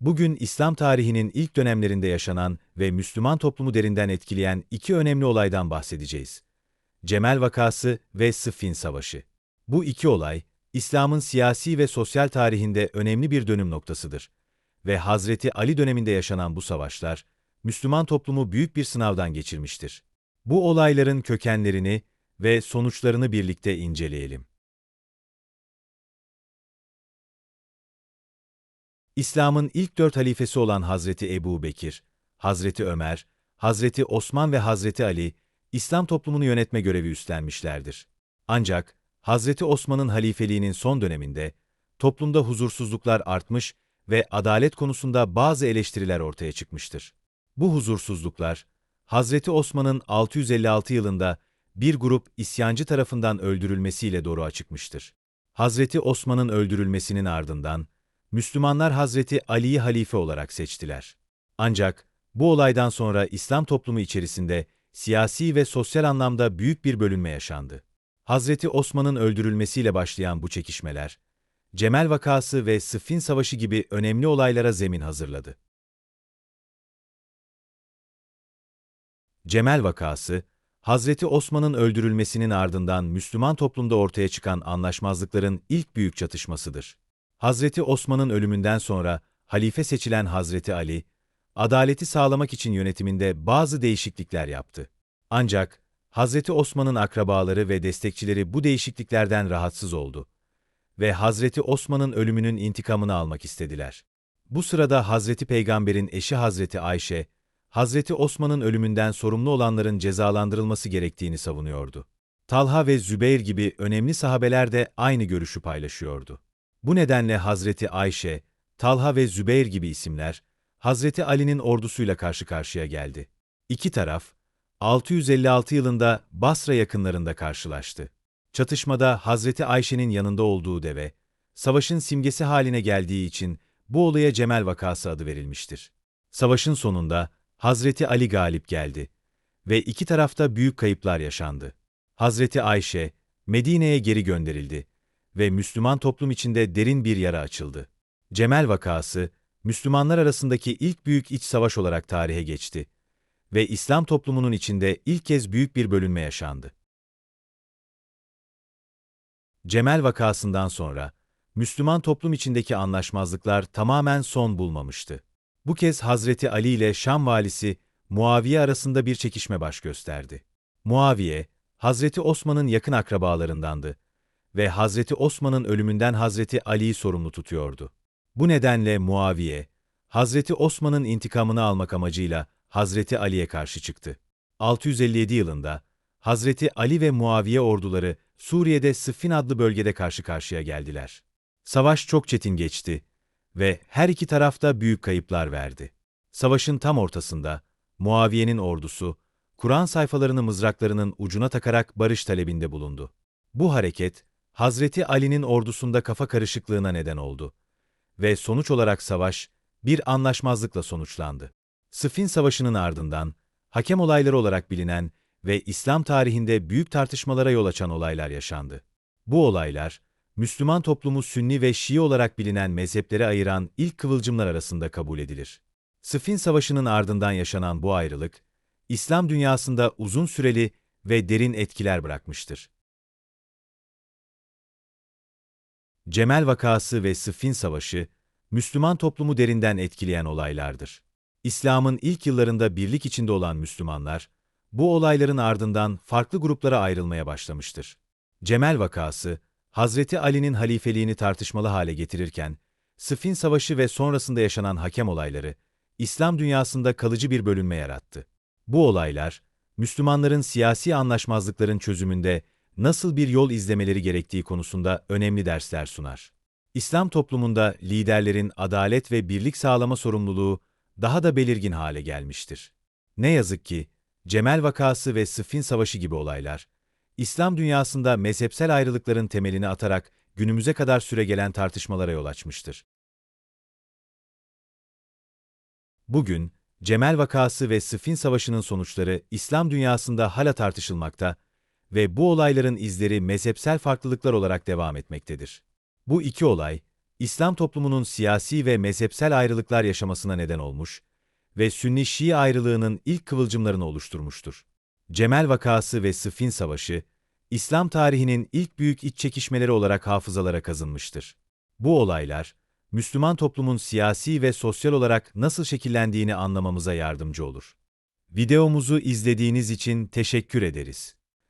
Bugün İslam tarihinin ilk dönemlerinde yaşanan ve Müslüman toplumu derinden etkileyen iki önemli olaydan bahsedeceğiz. Cemel vakası ve Sıffin Savaşı. Bu iki olay, İslam'ın siyasi ve sosyal tarihinde önemli bir dönüm noktasıdır. Ve Hazreti Ali döneminde yaşanan bu savaşlar, Müslüman toplumu büyük bir sınavdan geçirmiştir. Bu olayların kökenlerini ve sonuçlarını birlikte inceleyelim. İslam'ın ilk dört halifesi olan Hazreti Ebu Bekir, Hazreti Ömer, Hazreti Osman ve Hazreti Ali, İslam toplumunu yönetme görevi üstlenmişlerdir. Ancak, Hazreti Osman'ın halifeliğinin son döneminde, toplumda huzursuzluklar artmış ve adalet konusunda bazı eleştiriler ortaya çıkmıştır. Bu huzursuzluklar, Hazreti Osman'ın 656 yılında bir grup isyancı tarafından öldürülmesiyle doğru çıkmıştır. Hazreti Osman'ın öldürülmesinin ardından, Müslümanlar Hazreti Ali'yi halife olarak seçtiler. Ancak bu olaydan sonra İslam toplumu içerisinde siyasi ve sosyal anlamda büyük bir bölünme yaşandı. Hazreti Osman'ın öldürülmesiyle başlayan bu çekişmeler, Cemel vakası ve Sıffin Savaşı gibi önemli olaylara zemin hazırladı. Cemel vakası, Hazreti Osman'ın öldürülmesinin ardından Müslüman toplumda ortaya çıkan anlaşmazlıkların ilk büyük çatışmasıdır. Hazreti Osman'ın ölümünden sonra halife seçilen Hazreti Ali, adaleti sağlamak için yönetiminde bazı değişiklikler yaptı. Ancak Hazreti Osman'ın akrabaları ve destekçileri bu değişikliklerden rahatsız oldu ve Hazreti Osman'ın ölümünün intikamını almak istediler. Bu sırada Hazreti Peygamber'in eşi Hazreti Ayşe, Hazreti Osman'ın ölümünden sorumlu olanların cezalandırılması gerektiğini savunuyordu. Talha ve Zübeyir gibi önemli sahabeler de aynı görüşü paylaşıyordu. Bu nedenle Hazreti Ayşe, Talha ve Zübeyir gibi isimler, Hazreti Ali'nin ordusuyla karşı karşıya geldi. İki taraf, 656 yılında Basra yakınlarında karşılaştı. Çatışmada Hazreti Ayşe'nin yanında olduğu deve, savaşın simgesi haline geldiği için bu olaya Cemel vakası adı verilmiştir. Savaşın sonunda Hazreti Ali galip geldi ve iki tarafta büyük kayıplar yaşandı. Hazreti Ayşe, Medine'ye geri gönderildi ve Müslüman toplum içinde derin bir yara açıldı. Cemel vakası, Müslümanlar arasındaki ilk büyük iç savaş olarak tarihe geçti ve İslam toplumunun içinde ilk kez büyük bir bölünme yaşandı. Cemel vakasından sonra, Müslüman toplum içindeki anlaşmazlıklar tamamen son bulmamıştı. Bu kez Hazreti Ali ile Şam valisi Muaviye arasında bir çekişme baş gösterdi. Muaviye, Hazreti Osman'ın yakın akrabalarındandı ve Hazreti Osman'ın ölümünden Hazreti Ali'yi sorumlu tutuyordu. Bu nedenle Muaviye, Hazreti Osman'ın intikamını almak amacıyla Hazreti Ali'ye karşı çıktı. 657 yılında Hazreti Ali ve Muaviye orduları Suriye'de Sıffin adlı bölgede karşı karşıya geldiler. Savaş çok çetin geçti ve her iki tarafta büyük kayıplar verdi. Savaşın tam ortasında Muaviye'nin ordusu, Kur'an sayfalarını mızraklarının ucuna takarak barış talebinde bulundu. Bu hareket, Hazreti Ali'nin ordusunda kafa karışıklığına neden oldu ve sonuç olarak savaş bir anlaşmazlıkla sonuçlandı. Sıffin Savaşı'nın ardından, hakem olayları olarak bilinen ve İslam tarihinde büyük tartışmalara yol açan olaylar yaşandı. Bu olaylar, Müslüman toplumu Sünni ve Şii olarak bilinen mezheplere ayıran ilk kıvılcımlar arasında kabul edilir. Sıffin Savaşı'nın ardından yaşanan bu ayrılık, İslam dünyasında uzun süreli ve derin etkiler bırakmıştır. Cemel vakası ve Sıffin Savaşı, Müslüman toplumu derinden etkileyen olaylardır. İslam'ın ilk yıllarında birlik içinde olan Müslümanlar, bu olayların ardından farklı gruplara ayrılmaya başlamıştır. Cemel vakası, Hazreti Ali'nin halifeliğini tartışmalı hale getirirken, Sıffin Savaşı ve sonrasında yaşanan hakem olayları, İslam dünyasında kalıcı bir bölünme yarattı. Bu olaylar, Müslümanların siyasi anlaşmazlıkların çözümünde nasıl bir yol izlemeleri gerektiği konusunda önemli dersler sunar. İslam toplumunda liderlerin adalet ve birlik sağlama sorumluluğu daha da belirgin hale gelmiştir. Ne yazık ki, Cemel vakası ve Sıffin Savaşı gibi olaylar, İslam dünyasında mezhepsel ayrılıkların temelini atarak günümüze kadar süregelen tartışmalara yol açmıştır. Bugün, Cemel vakası ve Sıffin Savaşı'nın sonuçları İslam dünyasında hala tartışılmakta ve bu olayların izleri mezhepsel farklılıklar olarak devam etmektedir. Bu iki olay, İslam toplumunun siyasi ve mezhepsel ayrılıklar yaşamasına neden olmuş ve Sünni-Şii ayrılığının ilk kıvılcımlarını oluşturmuştur. Cemel vakası ve Sıffin Savaşı, İslam tarihinin ilk büyük iç çekişmeleri olarak hafızalara kazınmıştır. Bu olaylar, Müslüman toplumun siyasi ve sosyal olarak nasıl şekillendiğini anlamamıza yardımcı olur. Videomuzu izlediğiniz için teşekkür ederiz.